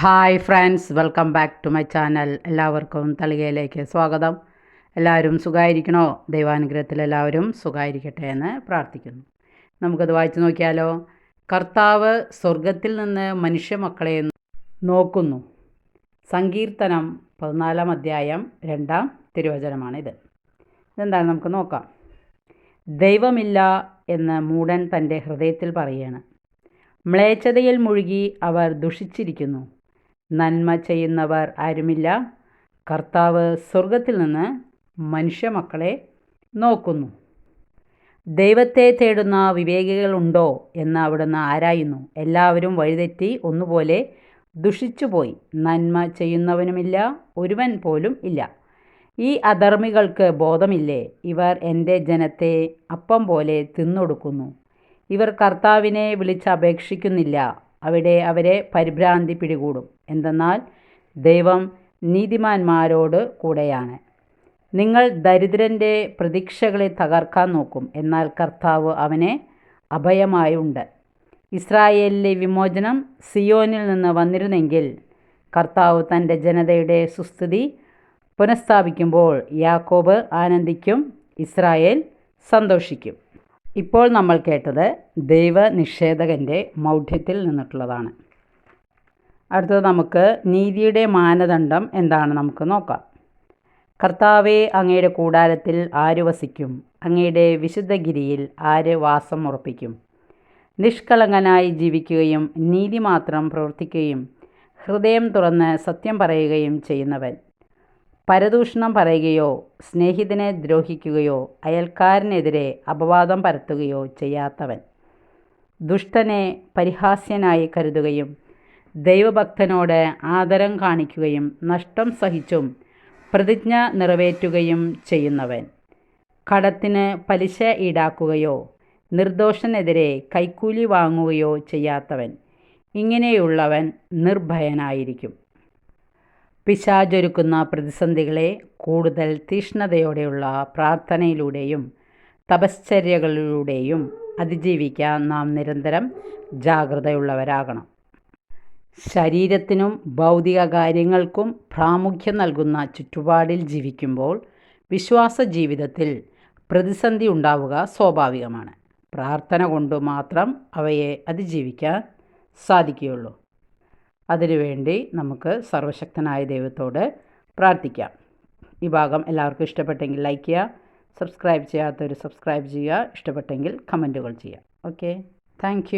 Hi friends welcome back to my channel എല്ലാവർക്കും തളികയിലേക്ക് സ്വാഗതം. എല്ലാവരും സുഖമായിരിക്കണോ ദൈവാനുഗ്രഹത്തിൽ എല്ലാവരും സുഖമായിരിക്കട്ടെ എന്ന് പ്രാർത്ഥിക്കുന്നു. നമുക്കത് വായിച്ചു നോക്കിയാലോ? കർത്താവ് സ്വർഗത്തിൽ നിന്ന് മനുഷ്യമക്കളെ നോക്കുന്നു. സങ്കീർത്തനം പതിനാലാം അധ്യായം രണ്ടാം തിരുവചനമാണിത്. ഇതെന്താണ്? നമുക്ക് നോക്കാം. ദൈവമില്ല എന്ന് മൂടൻ തന്റെ ഹൃദയത്തിൽ പറയുകയാണ്. മ്ലേച്ഛതയിൽ മുഴുകി അവർ ദുഷിച്ചിരിക്കുന്നു. നന്മ ചെയ്യുന്നവർ ആരുമില്ല. കർത്താവ് സ്വർഗത്തിൽ നിന്ന് മനുഷ്യമക്കളെ നോക്കുന്നു. ദൈവത്തെ തേടുന്ന വിവേകികളുണ്ടോ എന്ന് അവിടുന്ന് ആരായുന്നു? എല്ലാവരും വഴിതെറ്റി ഒന്നുപോലെ ദുഷിച്ചുപോയി. നന്മ ചെയ്യുന്നവനുമില്ല ഒരുവൻ പോലും ഇല്ല. ഈ അധർമ്മികൾക്ക് ബോധമില്ലേ? ഇവർ എന്റെ ജനത്തെ അപ്പം പോലെ തിന്നൊടുക്കുന്നു. ഇവർ കർത്താവിനെ വിളിച്ചപേക്ഷിക്കുന്നില്ല. അവിടെ അവരെ പരിഭ്രാന്തി പിടികൂടും. എന്തെന്നാൽ ദൈവം നീതിമാന്മാരോട് കൂടെയാണ്. നിങ്ങൾ ദരിദ്രന്റെ പ്രതീക്ഷകളെ തകർക്കാൻ നോക്കും. എന്നാൽ കർത്താവ് അവനെ അഭയമായുണ്ട് ഇസ്രായേലിലെ വിമോചനം സിയോനിൽ നിന്ന് വന്നിരുന്നെങ്കിൽ കർത്താവ് തന്റെ ജനതയുടെ സുസ്ഥിതി പുനഃസ്ഥാപിക്കുമ്പോൾ യാക്കോബ് ആനന്ദിക്കും ഇസ്രായേൽ സന്തോഷിക്കും. ഇപ്പോൾ നമ്മൾ കേട്ടത് ദൈവനിഷേധകന്റെ മൗഢ്യത്തിൽ നിന്നിട്ടുള്ളതാണ്. അടുത്തത് നമുക്ക് നീതിയുടെ മാനദണ്ഡം എന്താണ് നമുക്ക് നോക്കാം. കർത്താവെ അങ്ങയുടെ കൂടാരത്തിൽ ആര് വസിക്കും? അങ്ങയുടെ വിശുദ്ധഗിരിയിൽ ആര് വാസം ഉറപ്പിക്കും? നിഷ്കളങ്കനായി ജീവിക്കുകയും നീതി മാത്രം പ്രവർത്തിക്കുകയും ഹൃദയം തുറന്ന് സത്യം പറയുകയും ചെയ്യുന്നവൻ പരദൂഷണം പറയുകയോ സ്നേഹിതനെ ദ്രോഹിക്കുകയോ അയൽക്കാരനെതിരെ അപവാദം പരത്തുകയോ ചെയ്യാത്തവൻ. ദുഷ്ടനെ പരിഹാസ്യനായി കരുതുകയും ദൈവഭക്തനോട് ആദരം കാണിക്കുകയും നഷ്ടം സഹിച്ചും പ്രതിജ്ഞ നിറവേറ്റുകയും ചെയ്യുന്നവൻ. കടത്തിന് പലിശ ഈടാക്കുകയോ നിർദോഷനെതിരെ കൈക്കൂലി വാങ്ങുകയോ ചെയ്യാത്തവൻ. ഇങ്ങനെയുള്ളവൻ നിർഭയനായിരിക്കും. പിശാചൊരുക്കുന്ന പ്രതിസന്ധികളെ കൂടുതൽ തീഷ്ണതയോടെയുള്ള പ്രാർത്ഥനയിലൂടെയും തപശ്ചര്യകളിലൂടെയും അതിജീവിക്കാൻ നാം നിരന്തരം ജാഗ്രതയുള്ളവരാകണം. ശരീരത്തിനും ഭൗതിക കാര്യങ്ങൾക്കും പ്രാമുഖ്യം നൽകുന്ന ചുറ്റുപാടിൽ ജീവിക്കുമ്പോൾ വിശ്വാസ ജീവിതത്തിൽ പ്രതിസന്ധി ഉണ്ടാവുക സ്വാഭാവികമാണ്. പ്രാർത്ഥന കൊണ്ട് മാത്രം അവയെ അതിജീവിക്കാൻ സാധിക്കുകയുള്ളൂ. അതിനുവേണ്ടി നമുക്ക് സർവശക്തനായ ദൈവത്തോട് പ്രാർത്ഥിക്കാം. ഈ ഭാഗം എല്ലാവർക്കും ഇഷ്ടപ്പെട്ടെങ്കിൽ ലൈക്ക് ചെയ്യുക സബ്സ്ക്രൈബ് ചെയ്യാത്തവർ സബ്സ്ക്രൈബ് ചെയ്യുക ഇഷ്ടപ്പെട്ടെങ്കിൽ കമന്റുകൾ ചെയ്യുക. Okay thank